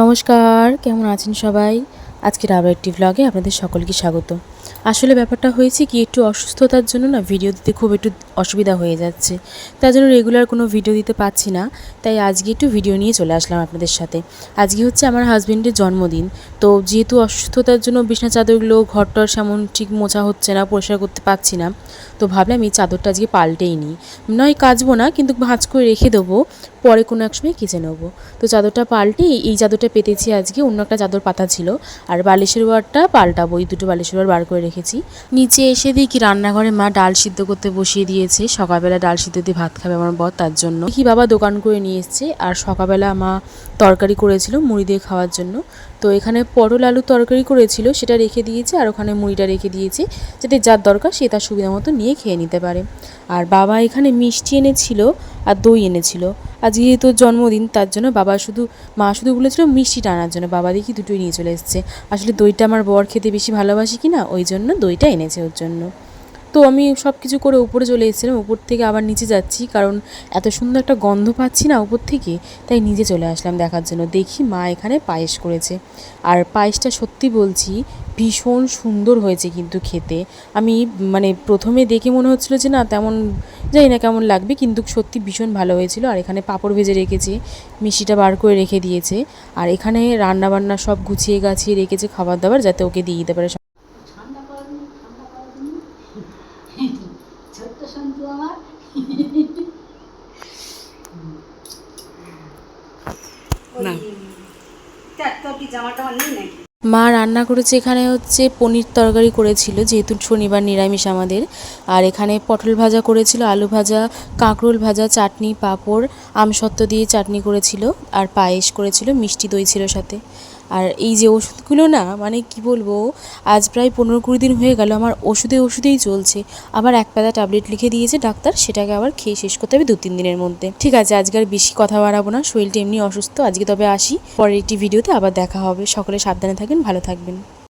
নমস্কার, কেমন আছেন সবাই? আজকের আবার একটি ব্লগে আপনাদের সকলকে স্বাগত। আসলে ব্যাপারটা হয়েছে কি, একটু অসুস্থতার জন্য না ভিডিও দিতে খুব একটু অসুবিধা হয়ে যাচ্ছে। তার জন্য রেগুলার কোনো ভিডিও দিতে পারছি না, তাই আজকে একটু ভিডিও নিয়ে চলে আসলাম আপনাদের সাথে। আজকে হচ্ছে আমার হাজবেন্ডের জন্মদিন, তো যেহেতু অসুস্থতার জন্য বিছনা চাদরগুলো, ঘরটর সেমন ঠিক মোছা হচ্ছে না, পরিষ্কার করতে পারছি না, তো ভাবলাম এই চাদরটা আজকে পাল্টেই নিই। নয় কাচবো না, কিন্তু ভাঁজ করে রেখে দেবো। পরে কোনো এক সময় কেচে নেব? তো চাদরটা পাল্টে এই চাদরটা পেতেছি আজকে, অন্য একটা চাদর পাতা ছিল। আর বালিশের ওয়ারটা পাল্টাবো, এই দুটো বালিশের ওয়ার বার করে রেখেছি। নিচে এসে দেখি রান্নাঘরে মা ডাল সিদ্ধ করতে বসিয়ে দিয়েছে। সকালবেলা ডাল সিদ্ধ দিয়ে ভাত খাবে আমার বর, তার জন্য। কি বাবা দোকান করে নিয়ে এসছে। আর সকালবেলা মা তরকারি করেছিল মুড়ি দিয়ে খাওয়ার জন্য। তো এখানে পটল আলু তরকারি করেছিল, সেটা রেখে দিয়েছে। আর ওখানে মুড়িটা রেখে দিয়েছে, যাতে যার দরকার সে তার সুবিধা মতো নিয়ে খেয়ে নিতে পারে। আর বাবা এখানে মিষ্টি এনেছিল আর দই এনেছিল। আর যেহেতু জন্মদিন, তার জন্য বাবা শুধু, মা শুধু বলেছিল মিষ্টিটা আনার জন্য। বাবা দেখি দুটোই নিয়ে চলে এসেছে। আসলে দইটা আমার বর খেতে বেশি ভালোবাসি কি না ওই জন্য দইটা এনেছে ওর জন্য। তো আমি সব কিছু করে উপরে চলে এসেছিলাম। উপর থেকে আবার নিচে যাচ্ছি, কারণ এত সুন্দর একটা গন্ধ পাচ্ছি না উপর থেকে, তাই নিচে চলে আসলাম দেখার জন্য। দেখি মা এখানে পায়েস করেছে। আর পায়েসটা সত্যি বলছি, ভীষণ সুন্দর হয়েছে কিন্তু খেতে। আমি মানে প্রথমে দেখে মনে হচ্ছিল যে না, তেমন জানি না কেমন লাগবে কিন্তু সত্যি ভীষণ ভালো হয়েছিল। আর এখানে পাঁপড় ভেজে রেখেছে মিষ্টিটা বার করে রেখে দিয়েছে। আর এখানে রান্না বান্না সব গুছিয়ে গাছিয়ে রেখেছে খাবার দাবার যাতে ওকে দিয়ে দিতে পারে না। জামা টামা নেই নাকি? মা রান্না করেছে এখানে হচ্ছে পনির তরকারি করেছিল, যেহেতু শনিবার নিরামিষ আমাদের। আর এখানে পটল ভাজা করেছিল, আলু ভাজা, কাঁকরোল ভাজা, চাটনি, পাঁপড়, আমসত্ত্ব দিয়ে চাটনি করেছিল, আর পায়েস করেছিল, মিষ্টি দই ছিল সাথে। আর এই যে ওষুধগুলো না মানে কি বলব, আজ প্রায় পনেরো কুড়ি দিন হয়ে গেল, আমার ওষুধে ওষুধেই চলছে। আবার এক পাতা ট্যাবলেট লিখে দিয়েছে ডাক্তার, সেটাকে আবার খেয়ে শেষ করতে হবে দু তিন দিনের মধ্যে। ঠিক আছে, আজকে আর বেশি কথা বাড়াবো না, শরীরটা এমনি অসুস্থ, আজকে তবে আসি, পরের একটি ভিডিওতে আবার দেখা হবে। সকলে সাবধানে থাকবেন, ভালো থাকবেন।